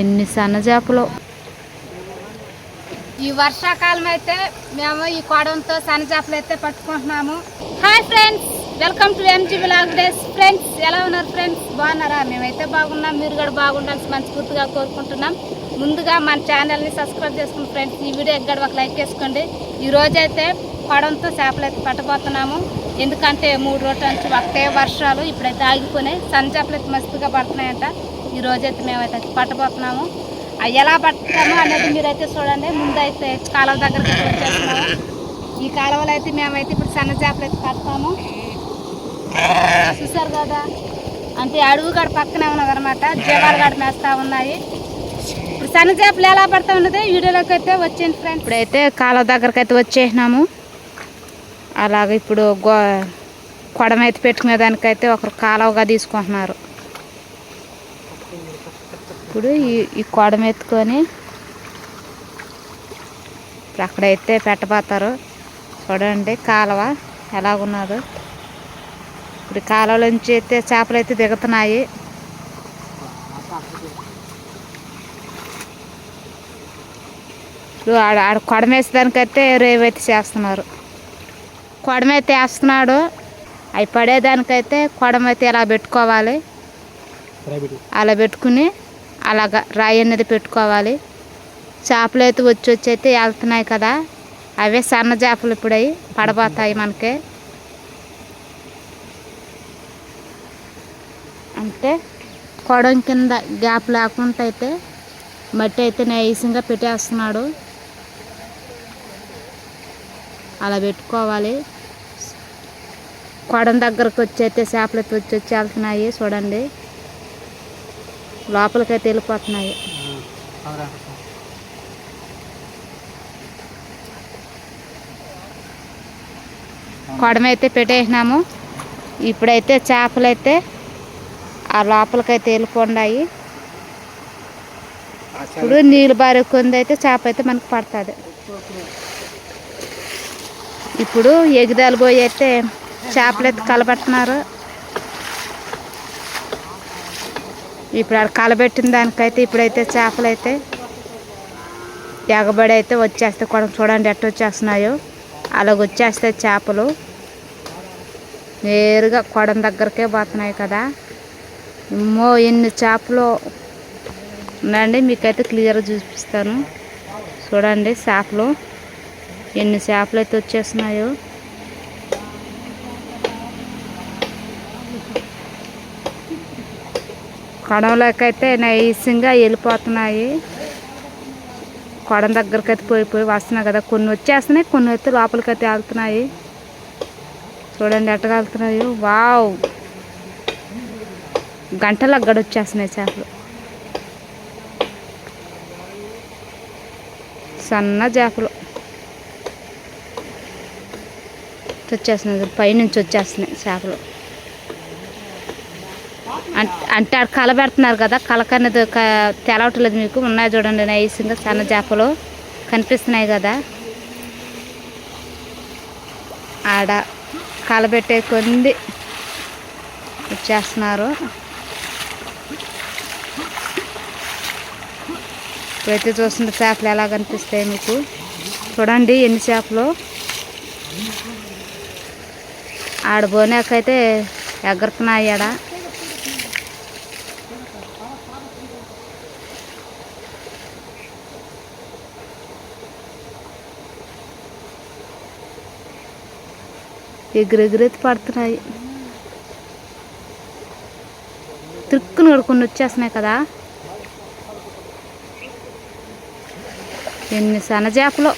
ఎన్ని సన్న చేపలు ఈ వర్షాకాలం అయితే మేము ఈ కొడంతో సన్నజాపలు అయితే పట్టుకుంటున్నాము. Hi friends welcome to MG vlog days friends ఎలా ఉన్నారు ఫ్రెండ్స్? బాగున్నారా? మేమైతే బాగున్నాం. మీరు కూడా బాగుండాల్సి మనస్ఫూర్తిగా కోరుకుంటున్నాం. ముందుగా మన ఛానల్ని సబ్స్క్రైబ్ చేసుకుని ఫ్రెండ్స్ ఈ వీడియో ఎక్కడ ఒక లైక్ చేసుకోండి. ఈ రోజైతే కొడంతో చేపలు అయితే పట్టబోతున్నాము. ఎందుకంటే మూడు రోజుల నుంచి ఒకటే వర్షాలు ఇప్పుడైతే ఆగిపోయినాయి సన్న అయితే మస్తుగా పడుతున్నాయంట. ఈ రోజైతే మేమైతే పట్టబోతున్నాము. అవి ఎలా పడతామో అనేది మీరైతే చూడండి. ముందు అయితే కాలువ దగ్గరికి అయితే వచ్చేస్తున్నాము. ఈ కాలువలో అయితే మేమైతే ఇప్పుడు సన్న చేపలు అయితే పడతాము. చూసారు కదా? అంటే అడుగు గడ పక్కనే ఉన్నదనమాట జీవాలు గడ మేస్తా ఉన్నాయి. ఇప్పుడు సన్న చేపలు ఎలా పడతా ఉన్నది వీడియోలోకి అయితే వచ్చింది ఫ్రెండ్స్ ఇప్పుడైతే కాలువ దగ్గరికి అయితే వచ్చేసినాము. అలాగ ఇప్పుడు గో కొడమైతే పెట్టుకునే దానికైతే ఒకరు కాలువగా తీసుకుంటున్నారు. ఇప్పుడు ఈ ఈ కొడమెత్తుకొని ఇప్పుడు అక్కడైతే పెట్టబోతారు. చూడండి కాలువ ఎలాగున్నదో. ఇప్పుడు కాలువలోంచి అయితే చేపలు అయితే దిగుతున్నాయి. ఇప్పుడు ఆడ ఆడ కొడమేసేదానికైతే రేవైతే చేస్తున్నారు. కొడమైతే వేస్తున్నాడు. అవి పడేదానికైతే కొడమైతే ఇలా పెట్టుకోవాలి? అలా పెట్టుకుని అలాగ రాయి అనేది పెట్టుకోవాలి. చేపలు అయితే వచ్చి వచ్చి అయితే వెళ్తున్నాయి కదా అవే సన్న చేపలు ఇప్పుడు పడబోతాయి మనకి. అంటే కొడం కింద గ్యాప్ లేకుండా అయితే మట్టి అయితే నైసంగా పెట్టేస్తున్నాడు. అలా పెట్టుకోవాలి. కొడం దగ్గరకు వచ్చి అయితే చేపలు అయితే వచ్చి వచ్చి వెళ్తున్నాయి చూడండి. లోపలికైతే వెళ్ళిపోతున్నాయి. కొడమైతే పెట్టేసినాము. ఇప్పుడైతే చేపలు అయితే ఆ లోపలికైతే వెళ్ళిపోండాయి. ఇప్పుడు నీళ్ళు బారి కొందైతే అయితే చేప అయితే మనకు పడుతుంది. ఇప్పుడు ఎగిదాలు పోయి అయితే చేపలు ఎత్తి కలబెట్టినారు. ఇప్పుడు ఆడ కలబెట్టిన దానికైతే ఇప్పుడైతే చేపలు అయితే ఎగబడి అయితే వచ్చేస్తే కూడా చూడండి ఎట్ట వచ్చేస్తున్నాయో. అలాగ వచ్చేస్తాయి చేపలు. నేరుగా కొడం దగ్గరకే పోతున్నాయి కదా. అమ్మో ఎన్ని చేపలు ఉండండి మీకైతే క్లియర్గా చూపిస్తాను. చూడండి చేపలు. ఎన్ని చేపలు అయితే వచ్చేస్తున్నాయో. కొడంలోకి అయితే నైసింగా వెళ్ళిపోతున్నాయి. కొడం దగ్గరికి అయితే పోయి పోయి వస్తున్నాయి కదా. కొన్ని వచ్చేస్తున్నాయి కొన్ని అయితే లోపలికి అయితే వెళ్తున్నాయి. చూడండి ఎట్టగా వెళ్తున్నాయి. వావ్! గంటలు గడ వచ్చేస్తున్నాయి చేపలు. సన్న చేపలు. వచ్చేస్తున్నాయి పైనుంచి వచ్చేస్తున్నాయి చేపలు. అంటే ఆడ కళ పెడుతున్నారు కదా. కలక అనేది తెలవట్లేదు మీకు. ఉన్నాయి చూడండి. నైస్గా సన్న చేపలు. కనిపిస్తున్నాయి కదా. ఆడ కలబెట్టే కొంది వచ్చేస్తున్నారు. ఇప్పుడైతే చూస్తున్న చేపలు ఎలా కనిపిస్తాయి మీకు? చూడండి ఎన్ని చేపలు. ఆడ పోనాకైతే ఎగరుతున్నాయి ఆడ. ఎగురెగురెత్తి పడుతున్నాయి. తిరుక్కుని కొడుకుని వచ్చేస్తున్నాయి కదా. ఎన్ని సన్నజాపలు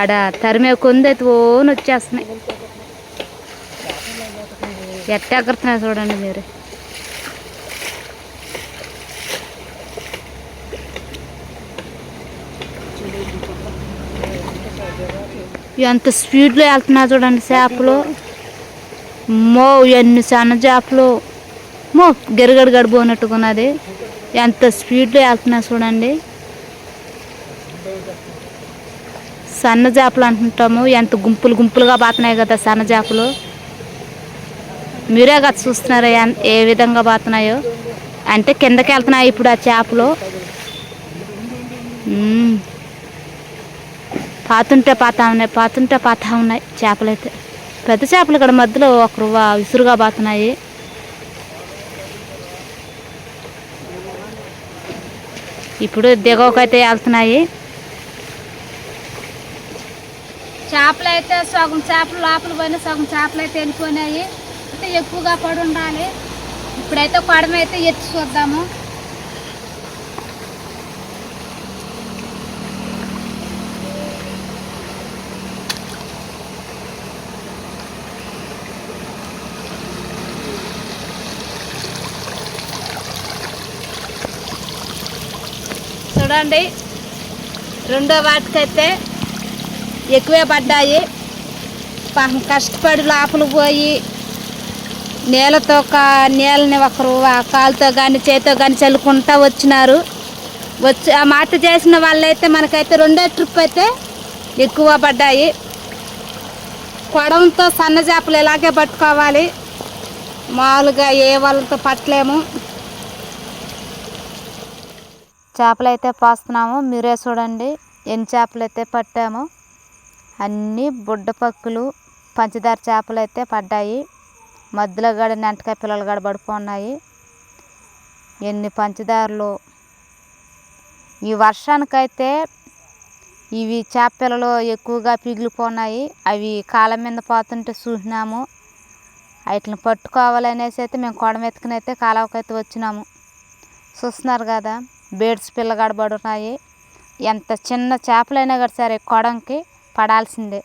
ఆడ తరిమే కొంది అయితే ఓన్ వచ్చేస్తున్నాయి. ఎట్టెగరుతున్నాయి చూడండి మీరు. ఎంత స్పీడ్లో వెళ్తున్నా చూడండి చేపలు. మో ఎన్ని సన్న చేపలు. మో గెరగడు గడిపోనట్టుకున్నది. ఎంత స్పీడ్లో వెళ్తున్నా చూడండి. సన్న చేపలు అంటుంటాము. ఎంత గుంపులు గుంపులుగా బాతున్నాయి కదా సన్న చేపలు. మీరే కదా చూస్తున్నారా ఏ విధంగా బాతున్నాయో అంటే కిందకి వెళ్తున్నాయి ఇప్పుడు ఆ చేపలు. పాతుంటే పాతా ఉన్నాయి పాతుంటే పాతా ఉన్నాయి చేపలు అయితే పెద్ద చేపలు ఇక్కడ మధ్యలో ఒకరు విసురుగా పోతున్నాయి. ఇప్పుడు దిగవకైతే వెళ్తున్నాయి. చేపలు అయితే సగం చేపలు లోపల పోయినా సగం చేపలు అయితే వెళ్ళిపోయినాయి. అంటే ఎక్కువగా పడి ఉండాలి. ఇప్పుడైతే పడమైతే ఎత్తి చూద్దాము. చూడండి. రెండో వాటికైతే ఎక్కువే పడ్డాయి. పాపం కష్టపడి లోపల పోయి నేలతో కా నీళ్ళని ఒకరు కాలుతో కానీ చేతితో కానీ చల్లుకుంటా వచ్చినారు. వచ్చి ఆ మాట చేసిన వాళ్ళైతే మనకైతే రెండో ట్రిప్ అయితే ఎక్కువ పడ్డాయి. కొడంతో సన్న చేపలు ఇలాగే పట్టుకోవాలి? మామూలుగా ఏ వాళ్ళతో పట్టలేము. చేపలు అయితే పోస్తున్నాము. మీరే చూడండి ఎన్ని చేపలు అయితే పట్టాము. అన్నీ బుడ్డ పక్కులు పంచదార చేపలు అయితే పడ్డాయి. మధ్యలో గడ నెంటకాయ పిల్లలు గడ పడిపోన్నాయి. ఎన్ని పంచదారలు. ఈ వర్షానికైతే ఇవి చేప పిల్లలు ఎక్కువగా పిగిలిపోన్నాయి. అవి కాలం మీద పోతుంటే చూసినాము. వాటిని పట్టుకోవాలనేసి అయితే మేము కొడమెత్తుకుని అయితే కాలువకైతే వచ్చినాము. చూస్తున్నారు కదా. బేడ్స్ పిల్లగాడు పడున్నాయి ఎంత చిన్న చేపలైనా కూడా సరే కొడంకి పడాల్సిందే.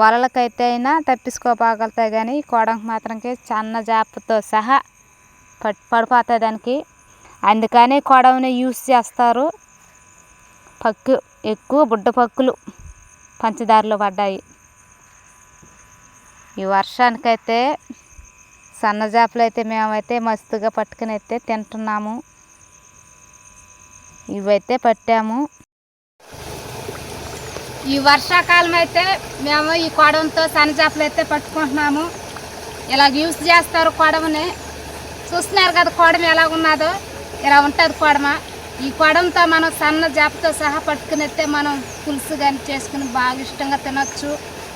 వలలకైతే అయినా తప్పించుకోపోగలుగుతాయి కానీ కొడంకి మాత్రంకి చిన్న చేపతో సహా పట్ పడిపోతాయి దానికి. అందుకని కొడవని యూస్ చేస్తారు. పక్కు ఎక్కువ బుడ్డ పక్కులు పంచదారలో పడ్డాయి. ఈ వర్షానికైతే సన్న చేపలు అయితే మేమైతే మస్తుగా పట్టుకుని అయితే తింటున్నాము. ఇవైతే పట్టాము. ఈ వర్షాకాలం అయితే మేము ఈ కొడవతో సన్న అయితే పట్టుకుంటున్నాము. ఇలా యూస్ చేస్తారు కొడవని చూస్తున్నారు కదా కొడమ ఎలా ఉన్నదో ఇలా ఉంటుంది కొడమ. ఈ కొడంతో మనం సన్న జాపతో సహా పట్టుకుని అయితే మనం పులుసు కానీ చేసుకుని బాగా ఇష్టంగా తినొచ్చు.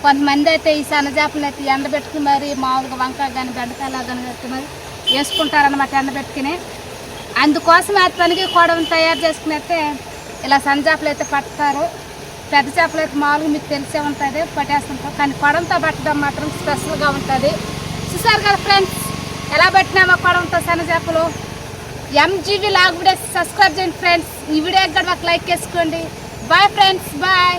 కొంతమంది అయితే ఈ సన్న చేపలు అయితే ఎండబెట్టుకుని మరి మామూలుగా వంకాయ కానీ బెండకాయలు కానీ పెట్టుకుని మరి వేసుకుంటారనమాట ఎండబెట్టుకుని. అందుకోసం అతనికి కొడవని తయారు చేసుకుని ఇలా సన్న చేపలు అయితే పడతారు. పెద్ద చేపలు అయితే మామూలుగా మీకు తెలిసే ఉంటుంది పట్టేస్తుంటారు. కానీ కొడంతో పట్టడం మాత్రం స్పెషల్గా ఉంటుంది. చూసారు కదా ఫ్రెండ్స్ ఎలా పట్టినామో కొడంతో సన్న చేపలు ఎంజీవీ లాగ్ వీడియోస్ సబ్స్క్రైబ్ చేయండి ఫ్రెండ్స్. ఈ వీడియో కూడా మాకు లైక్ చేసుకోండి బాయ్ ఫ్రెండ్స్ బాయ్